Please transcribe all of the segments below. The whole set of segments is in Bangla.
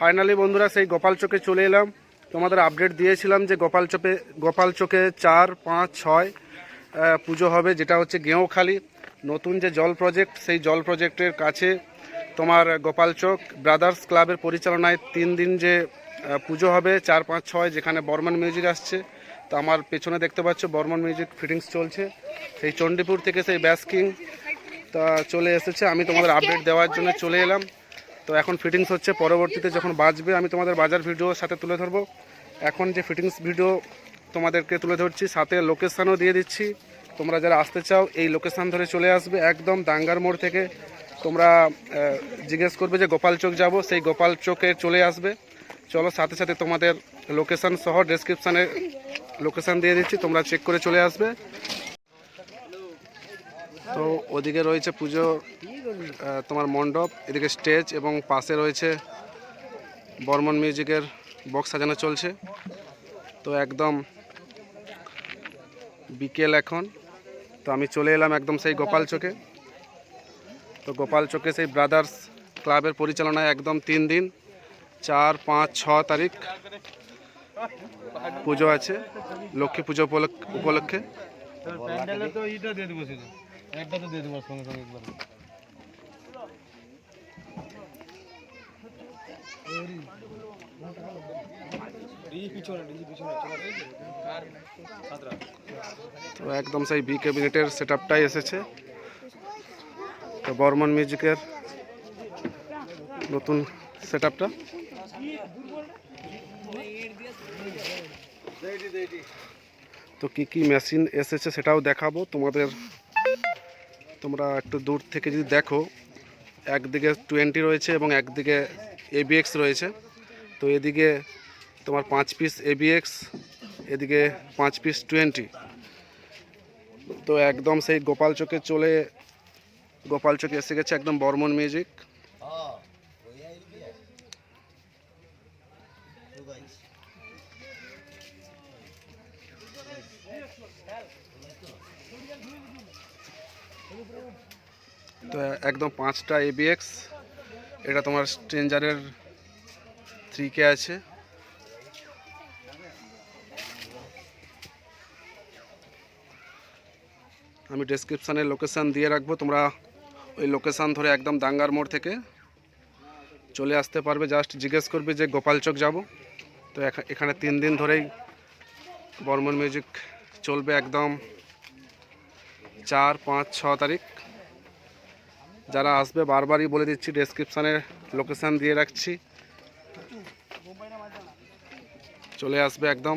ফাইনালি বন্ধুরা সেই গোপাল চোখে চলে এলাম। তোমাদের আপডেট দিয়েছিলাম যে গোপাল চোপে গোপাল চোখে চার, পাঁচ, ছয় পুজো হবে, যেটা হচ্ছে গেঁওখালি। নতুন যে জল প্রজেক্ট সেই জল প্রজেক্টের কাছে তোমার গোপাল চোখ ব্রাদার্স ক্লাবের পরিচালনায় তিন দিন যে পুজো হবে, চার, পাঁচ, ছয়, যেখানে বর্মন মিউজিক আসছে। তো আমার পেছনে দেখতে পাচ্ছ বর্মন মিউজিক ফিটিংস চলছে। সেই চণ্ডীপুর থেকে সেই ব্যাস কিং তা চলে এসেছে। আমি তোমাদের আপডেট দেওয়ার জন্য চলে এলাম। তো এখন ফিটিংস হচ্ছে, পরবর্তীতে যখন বাজবে, আমি তোমাদের বাজার ভিডিওর সাথে তুলে ধরবো। এখন যে ফিটিংস ভিডিও তোমাদেরকে তুলে ধরছি, সাথে লোকেশানও দিয়ে দিচ্ছি। তোমরা যারা আসতে চাও, এই লোকেশান ধরে চলে আসবে, একদম দাঙ্গার মোড় থেকে। তোমরা জিজ্ঞেস করবে যে গোপাল চোখ যাব, সেই গোপাল চোখে চলে আসবে। চলো, সাথে সাথে তোমাদের লোকেশান সহ ডেসক্রিপশানে লোকেশান দিয়ে দিচ্ছি, তোমরা চেক করে চলে আসবে। তো ওদিকে রয়েছে পুজো তোমার মণ্ডপ, এদিকে স্টেজ এবং পাশে রয়েছে বর্মন মিউজিকের বক্স সাজানো চলছে। তো একদম বিকেল এখন। তো আমি চলে এলাম একদম সেই গোপাল চোখে তো গোপাল চোখে সেই ব্রাদার্স ক্লাবের পরিচালনায় একদম তিন দিন, চার, পাঁচ, ছ তারিখ পুজো আছে, লক্ষ্মী পুজো উপলক্ষ- একটা তো দিয়ে দেবো সঙ্গে সঙ্গে একবার তো একদম সেই বি ক্যাবিনেটের সেট আপটাই এসেছে। তো বর্মন মিউজিকের নতুন সেট আপটা তো কি কি মেশিন এসেছে সেটাও দেখাবো। তোমাদের তোমরা একটু দূর থেকে যদি দেখো, একদিকে টোয়েন্টি রয়েছে এবং একদিকে এবিএক্স রয়েছে। তো এদিকে তোমার পাঁচ পিস এবিএক্স এদিকে পাঁচ পিস টোয়েন্টি তো একদম সেই গোপাল চোখে চলে, গোপাল চোখে এসে গেছে একদম বর্মন মিউজিক তো একদম পাঁচটা এবিএক্স এটা তোমার স্ট্রেঞ্জারের থ্রি কে আছে। আমি ডেসক্রিপশানে লোকেশান দিয়ে রাখব, তোমরা ওই লোকেশান ধরে একদম দাঙ্গার মোড় থেকে চলে আসতে পারবে। জাস্ট জিজ্ঞেস করবে যে, গোপাল চক যাব? তো এখা- এখানে তিন দিন ধরেই বর্মন মিউজিক চলবে একদম। চার, পাঁচ, ছ তারিখ। যারা আসবে, বারবারই বলে দিচ্ছি ডেসক্রিপশানে লোকেশান দিয়ে রাখছি। চলে আসবে একদম।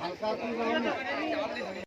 হালকা